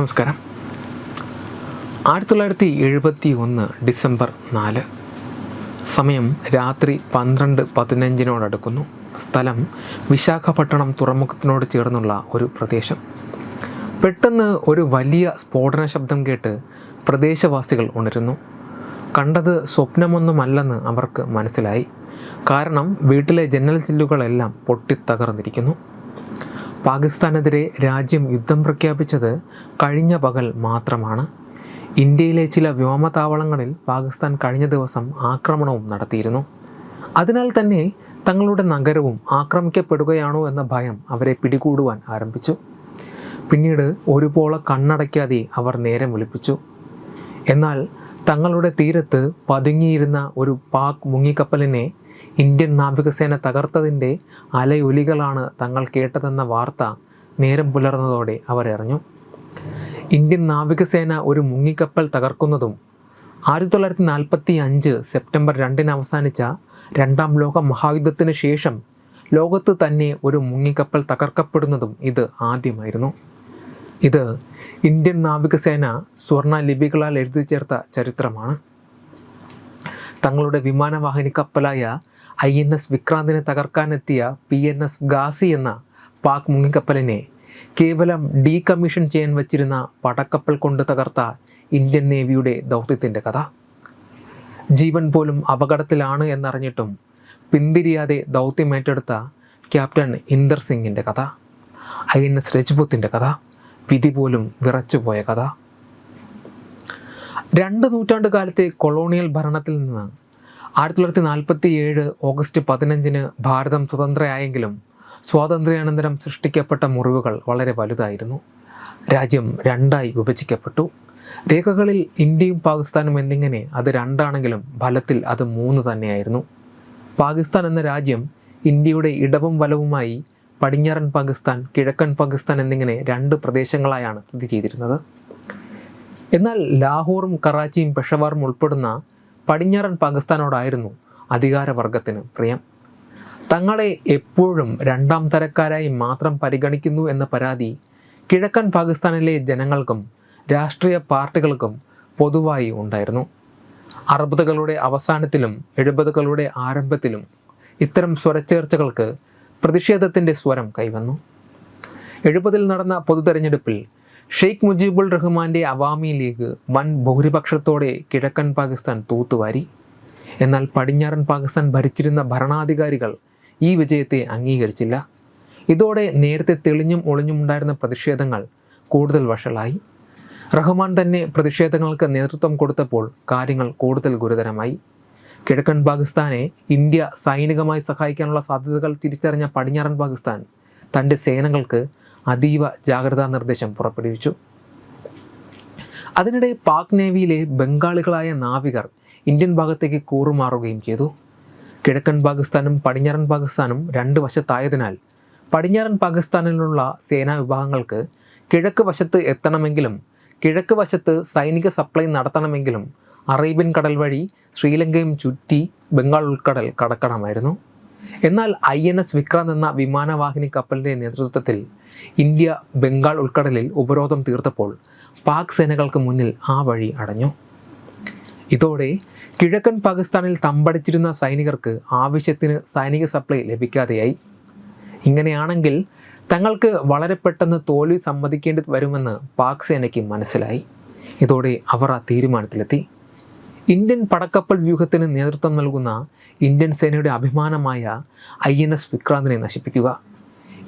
നമസ്കാരം. ആയിരത്തി തൊള്ളായിരത്തി എഴുപത്തി ഒന്ന് ഡിസംബർ നാല്. സമയം രാത്രി പന്ത്രണ്ട് പതിനഞ്ചിനോടടുക്കുന്നു. സ്ഥലം വിശാഖപട്ടണം തുറമുഖത്തിനോട് ചേർന്നുള്ള ഒരു പ്രദേശം. പെട്ടെന്ന് ഒരു വലിയ സ്ഫോടന ശബ്ദം കേട്ട് പ്രദേശവാസികൾ ഉണരുന്നു. കണ്ടത് സ്വപ്നമൊന്നുമല്ലെന്ന് അവർക്ക് മനസ്സിലായി. കാരണം വീട്ടിലെ ജനൽ ചില്ലുകളെല്ലാം പൊട്ടിത്തകർന്നിരിക്കുന്നു. പാകിസ്ഥാനെതിരെ രാജ്യം യുദ്ധം പ്രഖ്യാപിച്ചത് കഴിഞ്ഞ പകൽ മാത്രമാണ്. ഇന്ത്യയിലെ ചില വ്യോമതാവളങ്ങളിൽ പാകിസ്ഥാൻ കഴിഞ്ഞ ദിവസം ആക്രമണവും നടത്തിയിരുന്നു. അതിനാൽ തന്നെ തങ്ങളുടെ നഗരവും ആക്രമിക്കപ്പെടുകയാണോ എന്ന ഭയം അവരെ പിടികൂടുവാൻ ആരംഭിച്ചു. പിന്നീട് ഒരുപോലെ കണ്ണടയ്ക്കാതെ അവർ നേരം വിളിപ്പിച്ചു. എന്നാൽ തങ്ങളുടെ തീരത്ത് പതുങ്ങിയിരുന്ന ഒരു പാക് മുങ്ങിക്കപ്പലിനെ ഇന്ത്യൻ നാവികസേന തകർത്തതിന്റെ അലയൊലികളാണ് തങ്ങൾ കേട്ടതെന്ന വാർത്ത നേരം പുലർന്നതോടെ അവരറിഞ്ഞു ഇന്ത്യൻ നാവികസേന ഒരു മുങ്ങിക്കപ്പൽ തകർക്കുന്നതും ആയിരത്തി തൊള്ളായിരത്തി നാൽപ്പത്തി അഞ്ച് സെപ്റ്റംബർ രണ്ടിന് അവസാനിച്ച രണ്ടാം ലോക മഹായുദ്ധത്തിന് ശേഷം ലോകത്ത് തന്നെ ഒരു മുങ്ങിക്കപ്പൽ തകർക്കപ്പെടുന്നതും ഇത് ആദ്യമായിരുന്നു. ഇത് ഇന്ത്യൻ നാവികസേന സ്വർണ ലിപികളാൽ എഴുതി ചേർത്ത ചരിത്രമാണ്. തങ്ങളുടെ വിമാനവാഹിനി കപ്പലായ ഐ എൻ എസ് വിക്രാന്തിനെ തകർക്കാനെത്തിയ പി എൻ എസ് ഗാസി എന്ന പാക് മുങ്ങിക്കപ്പലിനെ കേവലം ഡീകമ്മീഷൻ ചെയ്യാൻ വച്ചിരുന്ന പടക്കപ്പൽ കൊണ്ട് തകർത്ത ഇന്ത്യൻ നേവിയുടെ ദൗത്യത്തിന്റെ കഥ. ജീവൻ പോലും അപകടത്തിലാണ് എന്നറിഞ്ഞിട്ടും പിന്തിരിയാതെ ദൗത്യം ഏറ്റെടുത്ത ക്യാപ്റ്റൻ ഇന്ദർ സിംഗിന്റെ കഥ ഐ എൻ എസ് രജ്പുത്തിന്റെ കഥ വിധി പോലും വിറച്ചുപോയ കഥ. രണ്ട് നൂറ്റാണ്ട് കാലത്തെ കൊളോണിയൽ ഭരണത്തിൽ നിന്ന് ആയിരത്തി തൊള്ളായിരത്തി നാൽപ്പത്തി ഏഴ് ഓഗസ്റ്റ് പതിനഞ്ചിന് ഭാരതം സ്വതന്ത്രയായെങ്കിലും സ്വാതന്ത്ര്യാനന്തരം സൃഷ്ടിക്കപ്പെട്ട മുറിവുകൾ വളരെ വലുതായിരുന്നു. രാജ്യം രണ്ടായി വിഭജിക്കപ്പെട്ടു. രേഖകളിൽ ഇന്ത്യയും പാകിസ്ഥാനും എന്നിങ്ങനെ അത് രണ്ടാണെങ്കിലും ഫലത്തിൽ അത് മൂന്ന് തന്നെയായിരുന്നു. പാകിസ്ഥാൻ എന്ന രാജ്യം ഇന്ത്യയുടെ ഇടവും വലവുമായി പടിഞ്ഞാറൻ പാകിസ്ഥാൻ കിഴക്കൻ പാകിസ്ഥാൻ എന്നിങ്ങനെ രണ്ട് പ്രദേശങ്ങളായാണ് സ്ഥിതി ചെയ്തിരുന്നത്. എന്നാൽ ലാഹോറും കറാച്ചിയും പെഷവാറും ഉൾപ്പെടുന്ന പടിഞ്ഞാറൻ പാകിസ്ഥാനോടായിരുന്നു അധികാരവർഗത്തിന് പ്രിയം. തങ്ങളെ എപ്പോഴും രണ്ടാം തരക്കാരായി മാത്രം പരിഗണിക്കുന്നു എന്ന പരാതി കിഴക്കൻ പാകിസ്ഥാനിലെ ജനങ്ങൾക്കും രാഷ്ട്രീയ പാർട്ടികൾക്കും പൊതുവായി ഉണ്ടായിരുന്നു. അറുപതുകളുടെ അവസാനത്തിലും എഴുപതുകളുടെ ആരംഭത്തിലും ഇത്തരം സ്വരച്ചേർച്ചകൾക്ക് പ്രതിഷേധത്തിന്റെ സ്വരം കൈവന്നു. എഴുപതിൽ നടന്ന പൊതു തെരഞ്ഞെടുപ്പിൽ ഷെയ്ഖ് മുജീബുൾ റഹ്മാന്റെ അവാമി ലീഗ് വൻ ഭൂരിപക്ഷത്തോടെ കിഴക്കൻ പാകിസ്ഥാൻ തൂത്തുവാരി. എന്നാൽ പടിഞ്ഞാറൻ പാകിസ്ഥാൻ ഭരിച്ചിരുന്ന ഭരണാധികാരികൾ ഈ വിജയത്തെ അംഗീകരിച്ചില്ല. ഇതോടെ നേരത്തെ തെളിഞ്ഞും ഒളിഞ്ഞുമുണ്ടായിരുന്ന പ്രതിഷേധങ്ങൾ കൂടുതൽ വഷളായി. റഹ്മാൻ തന്നെ പ്രതിഷേധങ്ങൾക്ക് നേതൃത്വം കൊടുത്തപ്പോൾ കാര്യങ്ങൾ കൂടുതൽ ഗുരുതരമായി. കിഴക്കൻ പാകിസ്ഥാനെ ഇന്ത്യ സൈനികമായി സഹായിക്കാനുള്ള സാധ്യതകൾ തിരിച്ചറിഞ്ഞ പടിഞ്ഞാറൻ പാകിസ്ഥാൻ തന്റെ സേനകൾക്ക് അതീവ ജാഗ്രതാ നിർദ്ദേശം പുറപ്പെടുവിച്ചു. അതിനിടെ പാക് നേവിയിലെ ബംഗാളികളായ നാവികർ ഇന്ത്യൻ ഭാഗത്തേക്ക് കൂറുമാറുകയും ചെയ്തു. കിഴക്കൻ പാകിസ്ഥാനും പടിഞ്ഞാറൻ പാകിസ്ഥാനും രണ്ട് വശത്തായതിനാൽ പടിഞ്ഞാറൻ പാകിസ്ഥാനിലുള്ള സേനാ വിഭാഗങ്ങൾക്ക് കിഴക്ക് വശത്ത് എത്തണമെങ്കിലും കിഴക്ക് വശത്ത് സൈനിക സപ്ലൈ നടത്തണമെങ്കിലും അറേബ്യൻ കടൽ വഴി ശ്രീലങ്കയും ചുറ്റി ബംഗാൾ ഉൾക്കടൽ കടക്കണമായിരുന്നു. എന്നാൽ ഐ എൻ എസ് വിക്രാന്ത് എന്ന വിമാനവാഹിനി കപ്പലിന്റെ നേതൃത്വത്തിൽ ഇന്ത്യ ബംഗാൾ ഉൾക്കടലിൽ ഉപരോധം തീർത്തപ്പോൾ പാക് സേനകൾക്ക് മുന്നിൽ ആ വഴി അടഞ്ഞു. ഇതോടെ കിഴക്കൻ പാകിസ്ഥാനിൽ തമ്പടിച്ചിരുന്ന സൈനികർക്ക് ആവശ്യത്തിന് സൈനിക സപ്ലൈ ലഭിക്കാതെയായി. ഇങ്ങനെയാണെങ്കിൽ തങ്ങൾക്ക് വളരെ പെട്ടെന്ന് തോൽവി സമ്മതിക്കേണ്ടി വരുമെന്ന് പാക് സേനയ്ക്ക് മനസ്സിലായി. ഇതോടെ അവർ ആ തീരുമാനത്തിലെത്തി. ഇന്ത്യൻ പടക്കപ്പൽ വ്യൂഹത്തിന് നേതൃത്വം നൽകുന്ന ഇന്ത്യൻ സേനയുടെ അഭിമാനമായ ഐ എൻ എസ് വിക്രാന്തിനെ നശിപ്പിക്കുക.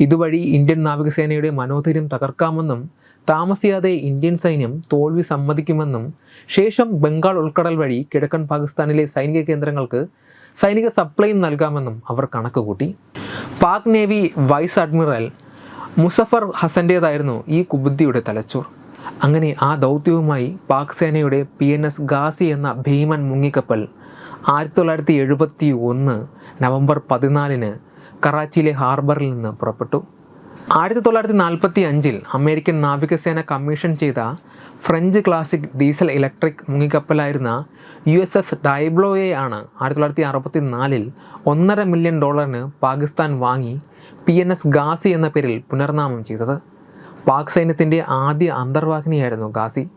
ഇതുവഴി ഇന്ത്യൻ നാവികസേനയുടെ മനോധൈര്യം തകർക്കാമെന്നും താമസിയാതെ ഇന്ത്യൻ സൈന്യം തോൽവി സമ്മതിക്കുമെന്നും ശേഷം ബംഗാൾ ഉൾക്കടൽ വഴി കിഴക്കൻ പാകിസ്ഥാനിലെ സൈനിക കേന്ദ്രങ്ങൾക്ക് സൈനിക സപ്ലൈയും നൽകാമെന്നും അവർ കണക്കുകൂട്ടി. Pak navy vice admiral Muzaffar ഹസന്റേതായിരുന്നു ഈ കുബുദ്ധിയുടെ തലച്ചോർ. അങ്ങനെ ആ ദൗത്യവുമായി പാക് സേനയുടെ പി എൻ എസ് ഗാസി എന്ന ഭീമൻ മുങ്ങിക്കപ്പൽ ആയിരത്തി തൊള്ളായിരത്തി എഴുപത്തി ഒന്ന് നവംബർ പതിനാലിന് കറാച്ചിയിലെ ഹാർബറിൽ നിന്ന് പുറപ്പെട്ടു. ആയിരത്തി തൊള്ളായിരത്തി നാൽപ്പത്തി അഞ്ചിൽ അമേരിക്കൻ നാവികസേന കമ്മീഷൻ ചെയ്ത ഫ്രഞ്ച് ക്ലാസിക് ഡീസൽ ഇലക്ട്രിക് മുങ്ങിക്കപ്പലായിരുന്ന യു എസ് എസ് ഡൈബ്ലോയെ ആണ് ആയിരത്തി തൊള്ളായിരത്തി അറുപത്തി നാലിൽ ഒന്നര മില്യൺ ഡോളറിന് പാകിസ്ഥാൻ വാങ്ങി പി എൻ എസ് ഗാസി എന്ന പേരിൽ പുനർനാമം ചെയ്തത്. പാക് സൈന്യത്തിന്റെ ആദ്യ അന്തർവാഹിനിയായിരുന്നു ഗാസി.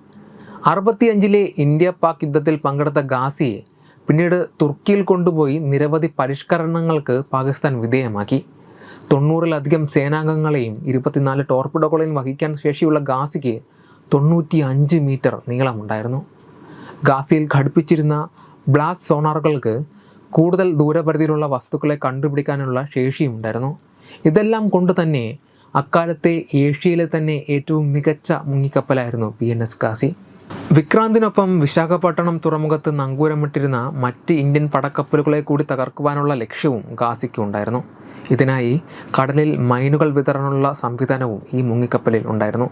അറുപത്തിയഞ്ചിലെ ഇന്ത്യ പാക് യുദ്ധത്തിൽ പങ്കെടുത്ത ഗാസിയെ പിന്നീട് തുർക്കിയിൽ കൊണ്ടുപോയി നിരവധി പരിഷ്കരണങ്ങൾക്ക് പാകിസ്ഥാൻ വിധേയമാക്കി. തൊണ്ണൂറിലധികം സേനാംഗങ്ങളെയും ഇരുപത്തിനാല് ടോർപിഡോകളെയും വഹിക്കാൻ ശേഷിയുള്ള ഗാസിക്ക് തൊണ്ണൂറ്റി അഞ്ച് മീറ്റർ നീളമുണ്ടായിരുന്നു. ഗാസിയിൽ ഘടിപ്പിച്ചിരുന്ന ബ്ലാസ്റ്റ് സോണാറുകൾക്ക് കൂടുതൽ ദൂരപരിധിയിലുള്ള വസ്തുക്കളെ കണ്ടുപിടിക്കാനുള്ള ശേഷിയുണ്ടായിരുന്നു ഇതെല്ലാം കൊണ്ട് തന്നെ അക്കാലത്തെ ഏഷ്യയിലെ തന്നെ ഏറ്റവും മികച്ച മുങ്ങിക്കപ്പലായിരുന്നു പി എൻ എസ് ഗാസി. വിക്രാന്തിനൊപ്പം വിശാഖപട്ടണം തുറമുഖത്ത് നങ്കൂരമിട്ടിരുന്ന മറ്റ് ഇന്ത്യൻ പടക്കപ്പലുകളെ കൂടി തകർക്കുവാനുള്ള ലക്ഷ്യവും ഗാസിക്കുണ്ടായിരുന്നു ഇതിനായി കടലിൽ മൈനുകൾ വിതരണമുള്ള സംവിധാനവും ഈ മുങ്ങിക്കപ്പലിൽ ഉണ്ടായിരുന്നു.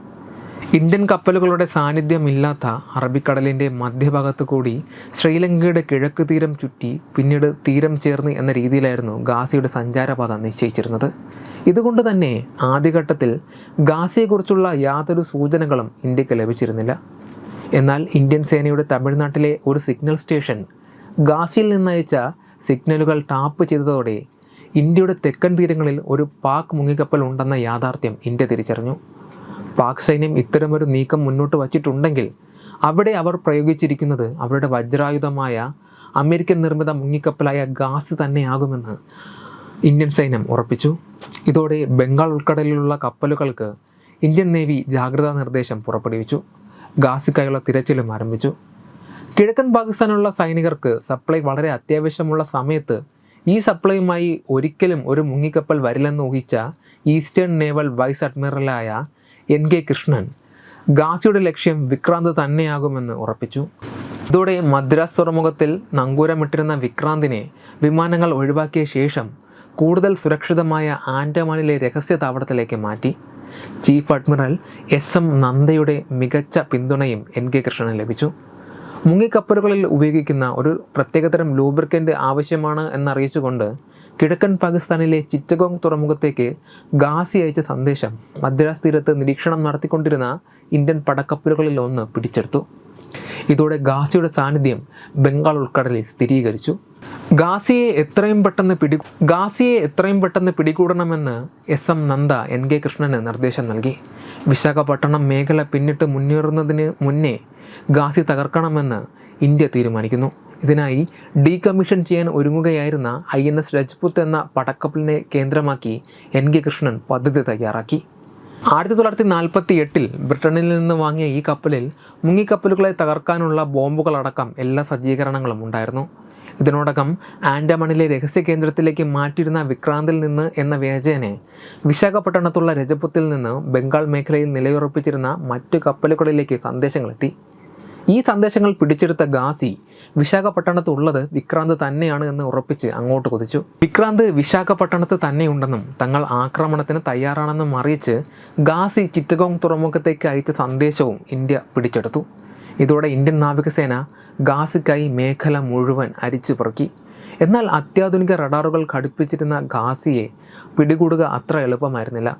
ഇന്ത്യൻ കപ്പലുകളുടെ സാന്നിധ്യമില്ലാത്ത അറബിക്കടലിന്റെ മധ്യഭാഗത്ത് കൂടി ശ്രീലങ്കയുടെ കിഴക്ക് തീരം ചുറ്റി പിന്നീട് തീരം ചേർന്ന് എന്ന രീതിയിലായിരുന്നു ഗാസിയുടെ സഞ്ചാരപാത നിശ്ചയിച്ചിരുന്നത്. ഇതുകൊണ്ട് തന്നെ ആദ്യഘട്ടത്തിൽ ഗാസിയെക്കുറിച്ചുള്ള യാതൊരു സൂചനകളും ഇന്ത്യയ്ക്ക് ലഭിച്ചിരുന്നില്ല. എന്നാൽ ഇന്ത്യൻ സേനയുടെ തമിഴ്നാട്ടിലെ ഒരു സിഗ്നൽ സ്റ്റേഷൻ ഗാസിയിൽ നിന്നയച്ച സിഗ്നലുകൾ ടാപ്പ് ചെയ്തതോടെ ഇന്ത്യയുടെ തെക്കൻ തീരങ്ങളിൽ ഒരു പാക് മുങ്ങിക്കപ്പൽ ഉണ്ടെന്ന യാഥാർത്ഥ്യം ഇന്ത്യ തിരിച്ചറിഞ്ഞു. പാക് സൈന്യം ഇത്തരമൊരു നീക്കം മുന്നോട്ട് വച്ചിട്ടുണ്ടെങ്കിൽ അവിടെ അവർ പ്രയോഗിച്ചിരിക്കുന്നത് അവരുടെ വജ്രായുധമായ അമേരിക്കൻ നിർമ്മിത മുങ്ങിക്കപ്പലായ ഗാസ് തന്നെയാകുമെന്ന് ഇന്ത്യൻ സൈന്യം ഉറപ്പിച്ചു. ഇതോടെ ബംഗാൾ ഉൾക്കടലിലുള്ള കപ്പലുകൾക്ക് ഇന്ത്യൻ നേവി ജാഗ്രതാ നിർദ്ദേശം പുറപ്പെടുവിച്ചു. ഗാസിക്കായുള്ള തിരച്ചിലും ആരംഭിച്ചു. കിഴക്കൻ പാകിസ്ഥാനുള്ള സൈനികർക്ക് സപ്ലൈ വളരെ അത്യാവശ്യമുള്ള സമയത്ത് ഈ സപ്ലൈയുമായി ഒരിക്കലും ഒരു മുങ്ങിക്കപ്പൽ വരില്ലെന്ന് ഊഹിച്ച ഈസ്റ്റേൺ നേവൽ വൈസ് അഡ്മിറലായ എൻ കെ കൃഷ്ണൻ ഗാസിയുടെ ലക്ഷ്യം വിക്രാന്ത് തന്നെയാകുമെന്ന് ഉറപ്പിച്ചു. ഇതോടെ മദ്രാസ് തുറമുഖത്തിൽ നങ്കൂരമിട്ടിരുന്ന വിക്രാന്തിനെ വിമാനങ്ങൾ ഒഴിവാക്കിയ ശേഷം കൂടുതൽ സുരക്ഷിതമായ ആൻഡമാനിലെ രഹസ്യ താവളത്തിലേക്ക് മാറ്റി. ചീഫ് അഡ്മിറൽ എസ് എം നന്ദയുടെ മികച്ച പിന്തുണയും എൻ കെ കൃഷ്ണന് ലഭിച്ചു. മുങ്ങിക്കപ്പലുകളിൽ ഉപയോഗിക്കുന്ന ഒരു പ്രത്യേകതരം ലൂബ്രിക്കന്റ് ആവശ്യമാണ് എന്നറിയിച്ചുകൊണ്ട് കിഴക്കൻ പാകിസ്ഥാനിലെ ചിറ്റഗോങ് തുറമുഖത്തേക്ക് ഗാസി അയച്ച സന്ദേശം മദ്രാസ് തീരത്ത് നിരീക്ഷണം നടത്തിക്കൊണ്ടിരുന്ന ഇന്ത്യൻ പടക്കപ്പലുകളിൽ ഒന്ന് പിടിച്ചെടുത്തു. ഇതോടെ ഗാസിയുടെ സാന്നിധ്യം ബംഗാൾ ഉൾക്കടലിൽ സ്ഥിരീകരിച്ചു. ഗാസിയെ എത്രയും പെട്ടെന്ന് പിടി ഗാസിയെ എത്രയും പെട്ടെന്ന് പിടികൂടണമെന്ന് S M Nanda N K കൃഷ്ണന് നിർദ്ദേശം നൽകി. വിശാഖപട്ടണം മേഖല പിന്നിട്ട് മുന്നേറുന്നതിന് മുന്നേ ഗാസി തകർക്കണമെന്ന് ഇന്ത്യ തീരുമാനിക്കുന്നു. ഇതിനായി ഡീകമ്മീഷൻ ചെയ്യാൻ ഒരുങ്ങുകയായിരുന്ന ഐ എൻ എസ് രജ്പുത്ത് എന്ന പടക്കപ്പലിനെ കേന്ദ്രമാക്കി എൻ കെ കൃഷ്ണൻ പദ്ധതി തയ്യാറാക്കി. ആയിരത്തി തൊള്ളായിരത്തി നാൽപ്പത്തി എട്ടിൽ ബ്രിട്ടനിൽ നിന്ന് വാങ്ങിയ ഈ കപ്പലിൽ മുങ്ങിക്കപ്പലുകളെ തകർക്കാനുള്ള ബോംബുകളടക്കം എല്ലാ സജ്ജീകരണങ്ങളും ഉണ്ടായിരുന്നു. ഇതിനോടകം ആൻഡമാനിലെ രഹസ്യ കേന്ദ്രത്തിലേക്ക് മാറ്റിയിരുന്ന വിക്രാന്തിൽ നിന്ന് എന്ന വേജേനെ വിശാഖപട്ടണത്തുള്ള രജപുത്തിൽ നിന്ന് ബംഗാൾ മേഖലയിൽ നിലയുറപ്പിച്ചിരുന്ന മറ്റു കപ്പലുകളിലേക്ക് സന്ദേശങ്ങളെത്തി. ഈ സന്ദേശങ്ങൾ പിടിച്ചെടുത്ത ഗാസി വിശാഖപട്ടണത്തുള്ളത് വിക്രാന്ത് തന്നെയാണ് എന്ന് ഉറപ്പിച്ച് അങ്ങോട്ട് കൊതിച്ചു. വിക്രാന്ത് വിശാഖപട്ടണത്ത് തന്നെയുണ്ടെന്നും തങ്ങൾ ആക്രമണത്തിന് തയ്യാറാണെന്നും അറിയിച്ച് ഗാസി ചിറ്റഗോങ് തുറമുഖത്തേക്ക് അയച്ച സന്ദേശവും ഇന്ത്യ പിടിച്ചെടുത്തു. ഇതോടെ ഇന്ത്യൻ നാവികസേന ഗാസിക്കായി മേഖല മുഴുവൻ അരിച്ചു പെറുക്കി. എന്നാൽ അത്യാധുനിക റഡാറുകൾ ഘടിപ്പിച്ചിരുന്ന ഗാസിയെ പിടികൂടുക അത്ര എളുപ്പമായിരുന്നില്ല.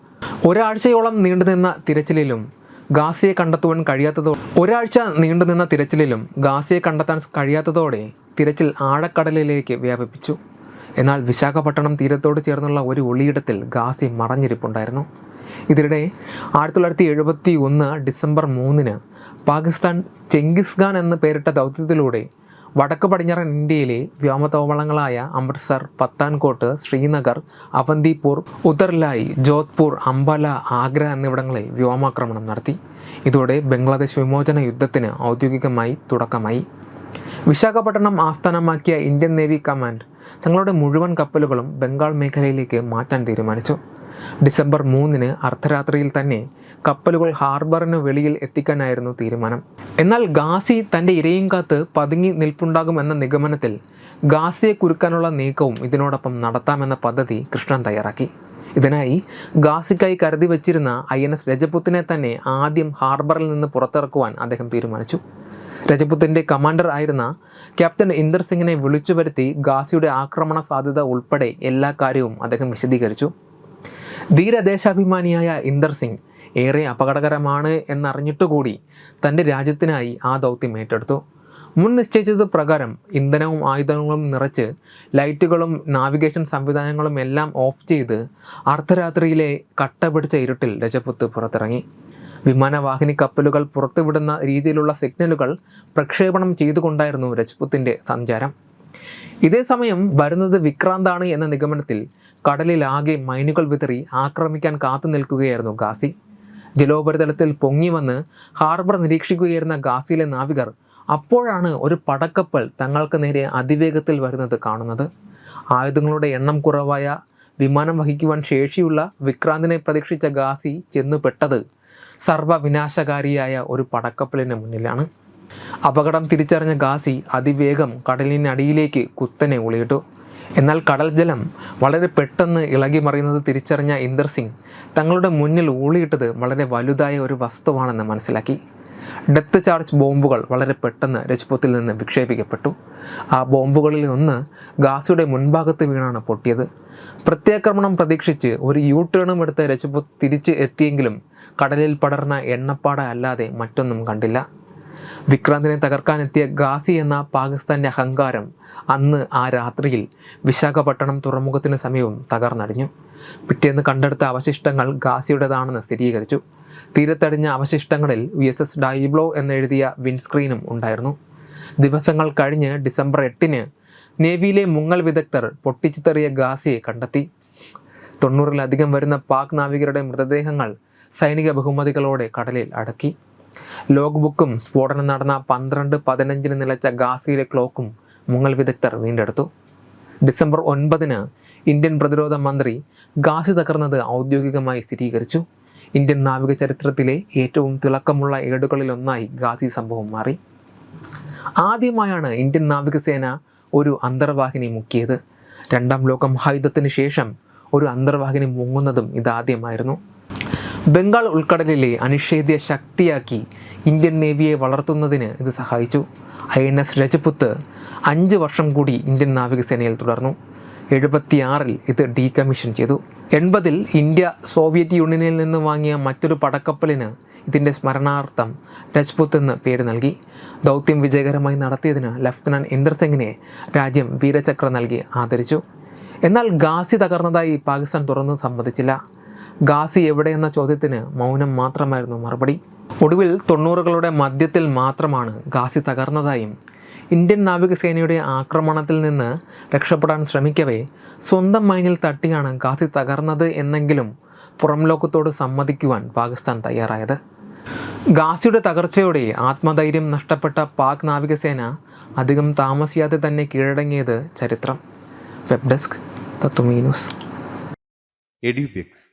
ഒരാഴ്ചയോളം നീണ്ടുനിന്ന തിരച്ചിലിലും ഗാസിയെ കണ്ടെത്തുവാൻ കഴിയാത്തതോ ഒരാഴ്ച നീണ്ടുനിന്ന തിരച്ചിലിലും ഗാസിയെ കണ്ടെത്താൻ കഴിയാത്തതോടെ തിരച്ചിൽ ആഴക്കടലിലേക്ക് വ്യാപിപ്പിച്ചു. എന്നാൽ വിശാഖപട്ടണം തീരത്തോട് ചേർന്നുള്ള ഒരു ഒളിയിടത്തിൽ ഗാസി മറഞ്ഞിരിപ്പുണ്ടായിരുന്നു. ഇതിനിടെ ആയിരത്തി തൊള്ളായിരത്തി എഴുപത്തി ഒന്ന് ഡിസംബർ മൂന്നിന് പാകിസ്ഥാൻ ചെങ്കിസ് ഖാൻ എന്ന് പേരിട്ട ദൗത്യത്തിലൂടെ വടക്ക് പടിഞ്ഞാറൻ ഇന്ത്യയിലെ വ്യോമതാവളങ്ങളായ അമൃത്സർ പത്താൻകോട്ട് ശ്രീനഗർ അവന്തിപൂർ ഉത്തർലായി ജോധ്പൂർ അംബല ആഗ്ര എന്നിവിടങ്ങളിൽ വ്യോമാക്രമണം നടത്തി. ഇതോടെ ബംഗ്ലാദേശ് വിമോചന യുദ്ധത്തിന് ഔദ്യോഗികമായി തുടക്കമായി. വിശാഖപട്ടണം ആസ്ഥാനമാക്കിയ ഇന്ത്യൻ നേവി കമാൻഡ് തങ്ങളുടെ മുഴുവൻ കപ്പലുകളും ബംഗാൾ മേഖലയിലേക്ക് മാറ്റാൻ തീരുമാനിച്ചു. ഡിസംബർ മൂന്നിന് അർദ്ധരാത്രിയിൽ തന്നെ കപ്പലുകൾ ഹാർബറിന് വെളിയിൽ എത്തിക്കാനായിരുന്നു തീരുമാനം. എന്നാൽ ഗാസി തന്റെ ഇരയും കാത്ത് പതുങ്ങി നിൽപ്പുണ്ടാകുമെന്ന നിഗമനത്തിൽ ഗാസിയെ കുരുക്കാനുള്ള നീക്കവും ഇതിനോടൊപ്പം നടത്താമെന്ന പദ്ധതി കൃഷ്ണൻ തയ്യാറാക്കി. ഇതിനായി ഗാസിക്കായി കരുതി വച്ചിരുന്ന ഐ എൻ എസ് രജപുത്തിനെ തന്നെ ആദ്യം ഹാർബറിൽ നിന്ന് പുറത്തിറക്കുവാൻ അദ്ദേഹം തീരുമാനിച്ചു. രജപുത്തിന്റെ കമാൻഡർ ആയിരുന്ന ക്യാപ്റ്റൻ ഇന്ദർ സിംഗിനെ വിളിച്ചു വരുത്തി ഗാസിയുടെ ആക്രമണ സാധ്യത ഉൾപ്പെടെ എല്ലാ കാര്യവും അദ്ദേഹം വിശദീകരിച്ചു. ധീരദേശാഭിമാനിയായ ഇന്ദർ സിംഗ് ഏറെ അപകടകരമാണ് എന്നറിഞ്ഞിട്ടുകൂടി തന്റെ രാജ്യത്തിനായി ആ ദൗത്യം ഏറ്റെടുത്തു. മുൻ നിശ്ചയിച്ചത് പ്രകാരം ഇന്ധനവും ആയുധങ്ങളും നിറച്ച് ലൈറ്റുകളും നാവിഗേഷൻ സംവിധാനങ്ങളും എല്ലാം ഓഫ് ചെയ്ത് അർദ്ധരാത്രിയിലെ കട്ട പിടിച്ച ഇരുട്ടിൽ രജപുത്ത് പുറത്തിറങ്ങി. വിമാനവാഹിനി കപ്പലുകൾ പുറത്തുവിടുന്ന രീതിയിലുള്ള സിഗ്നലുകൾ പ്രക്ഷേപണം ചെയ്തുകൊണ്ടായിരുന്നു രജ്പുത്തിന്റെ സഞ്ചാരം. ഇതേസമയം വരുന്നത് വിക്രാന്താണ് എന്ന നിഗമനത്തിൽ കടലിൽ കടലിലാകെ മൈനുകൾ വിതറി ആക്രമിക്കാൻ കാത്തു നിൽക്കുകയായിരുന്നു ഗാസി ജലോപരിതലത്തിൽ പൊങ്ങി വന്ന് ഹാർബർ നിരീക്ഷിക്കുകയായിരുന്ന ഗാസിയിലെ നാവികർ അപ്പോഴാണ് ഒരു പടക്കപ്പൽ തങ്ങൾക്ക് നേരെ അതിവേഗത്തിൽ വരുന്നത് കാണുന്നത്. ആയുധങ്ങളുടെ എണ്ണം കുറവായ വിമാനം വഹിക്കുവാൻ ശേഷിയുള്ള വിക്രാന്തിനെ പ്രതീക്ഷിച്ച ഗാസി ചെന്നുപെട്ടത് സർവവിനാശകാരിയായ ഒരു പടക്കപ്പലിന് മുന്നിലാണ്. അപകടം തിരിച്ചറിഞ്ഞ ഗാസി അതിവേഗം കടലിനടിയിലേക്ക് കുത്തനെ ഉളിയിട്ടു എന്നാൽ കടൽ ജലം വളരെ പെട്ടെന്ന് ഇളകി മറിയുന്നത് തിരിച്ചറിഞ്ഞ ഇന്ദർ സിംഗ് തങ്ങളുടെ മുന്നിൽ ഊളിയിട്ടത് വളരെ വലുതായ ഒരു വസ്തുവാണെന്ന് മനസ്സിലാക്കി. ഡെത്ത് ചാർജ് ബോംബുകൾ വളരെ പെട്ടെന്ന് രജ്പുത്തിൽ നിന്ന് വിക്ഷേപിക്കപ്പെട്ടു. ആ ബോംബുകളിൽ ഒന്ന് ഗാസിയുടെ മുൻഭാഗത്ത് വീണാണ് പൊട്ടിയത്. പ്രത്യാക്രമണം പ്രതീക്ഷിച്ച് ഒരു യൂ ടേണും എടുത്ത് രജ്പുത്ത് തിരിച്ച് എത്തിയെങ്കിലും കടലിൽ പടർന്ന എണ്ണപ്പാട അല്ലാതെ മറ്റൊന്നും കണ്ടില്ല. വിക്രാന്തിനെ തകർക്കാനെത്തിയ ഗാസി എന്ന പാകിസ്ഥാന്റെ അഹങ്കാരം അന്ന് ആ രാത്രിയിൽ വിശാഖപട്ടണം തുറമുഖത്തിന് സമീപം തകർന്നടിഞ്ഞു. പിറ്റേന്ന് കണ്ടെടുത്ത അവശിഷ്ടങ്ങൾ ഗാസിയുടേതാണെന്ന് സ്ഥിരീകരിച്ചു. തീരത്തടിഞ്ഞ അവശിഷ്ടങ്ങളിൽ യു എസ് എസ് ഡൈബ്ലോ എന്നെഴുതിയ വിൻസ്ക്രീനും ഉണ്ടായിരുന്നു. ദിവസങ്ങൾ കഴിഞ്ഞ് ഡിസംബർ എട്ടിന് നേവിയിലെ മുങ്ങൽ വിദഗ്ധർ പൊട്ടിച്ചിത്തെറിയ ഗാസിയെ കണ്ടെത്തി. തൊണ്ണൂറിലധികം വരുന്ന പാക് നാവികരുടെ മൃതദേഹങ്ങൾ സൈനിക ബഹുമതികളോടെ കടലിൽ അടക്കി. ലോഗ് ബുക്കും സ്ഫോടനം നടന്ന പന്ത്രണ്ട് പതിനഞ്ചിന് നിലച്ച ഗാസിയിലെ ക്ലോക്കും മുങ്ങൽ വിദഗ്ധർ വീണ്ടെടുത്തു. ഡിസംബർ ഒൻപതിന് ഇന്ത്യൻ പ്രതിരോധ മന്ത്രി ഗാസി തകർന്നത് ഔദ്യോഗികമായി സ്ഥിരീകരിച്ചു. ഇന്ത്യൻ നാവിക ചരിത്രത്തിലെ ഏറ്റവും തിളക്കമുള്ള ഏടുകളിലൊന്നായി ഗാസി സംഭവം മാറി. ആദ്യമായാണ് ഇന്ത്യൻ നാവികസേന ഒരു അന്തർവാഹിനി മുക്കിയത്. രണ്ടാം ലോക മഹായുദ്ധത്തിന് ശേഷം ഒരു അന്തർവാഹിനി മുങ്ങുന്നതും ഇതാദ്യമായിരുന്നു. ബംഗാൾ ഉൾക്കടലിലെ അനിഷേധ്യ ശക്തിയാക്കി ഇന്ത്യൻ നേവിയെ വളർത്തുന്നതിന് ഇത് സഹായിച്ചു. ഐ എൻ എസ് രജപുത്ത് അഞ്ച് വർഷം കൂടി ഇന്ത്യൻ നാവികസേനയിൽ തുടർന്നു. എഴുപത്തിയാറിൽ ഇത് ഡീകമ്മീഷൻ ചെയ്തു. എൺപതിൽ ഇന്ത്യ സോവിയറ്റ് യൂണിയനിൽ നിന്ന് വാങ്ങിയ മറ്റൊരു പടക്കപ്പലിന് ഇതിന്റെ സ്മരണാർത്ഥം രജ്പുത്ത് എന്ന് പേര് നൽകി. ദൗത്യം വിജയകരമായി നടത്തിയതിന് ലഫ്റ്റനന്റ് ഇന്ദർ സിംഗിനെ രാജ്യം വീരചക്ര നൽകി ആദരിച്ചു. എന്നാൽ ഗാസി തകർന്നതായി പാകിസ്ഥാൻ തുറന്നു സമ്മതിച്ചില്ല. ഗാസി എവിടെയെന്ന ചോദ്യത്തിന് മൗനം മാത്രമായിരുന്നു മറുപടി. ഒടുവിൽ തൊണ്ണൂറുകളുടെ മധ്യത്തിൽ മാത്രമാണ് ഗാസി തകർന്നതായും ഇന്ത്യൻ നാവികസേനയുടെ ആക്രമണത്തിൽ നിന്ന് രക്ഷപ്പെടാൻ ശ്രമിക്കവേ സ്വന്തം മൈനിൽ തട്ടിയാണ് ഗാസി തകർന്നത് എന്നെങ്കിലും പുറം ലോകത്തോട് സമ്മതിക്കുവാൻ പാകിസ്ഥാൻ തയ്യാറായത്. ഗാസിയുടെ തകർച്ചയോടെ ആത്മധൈര്യം നഷ്ടപ്പെട്ട പാക് നാവികസേന അധികം താമസിയാതെ തന്നെ കീഴടങ്ങിയത് ചരിത്രം. Web desk news. Edubix.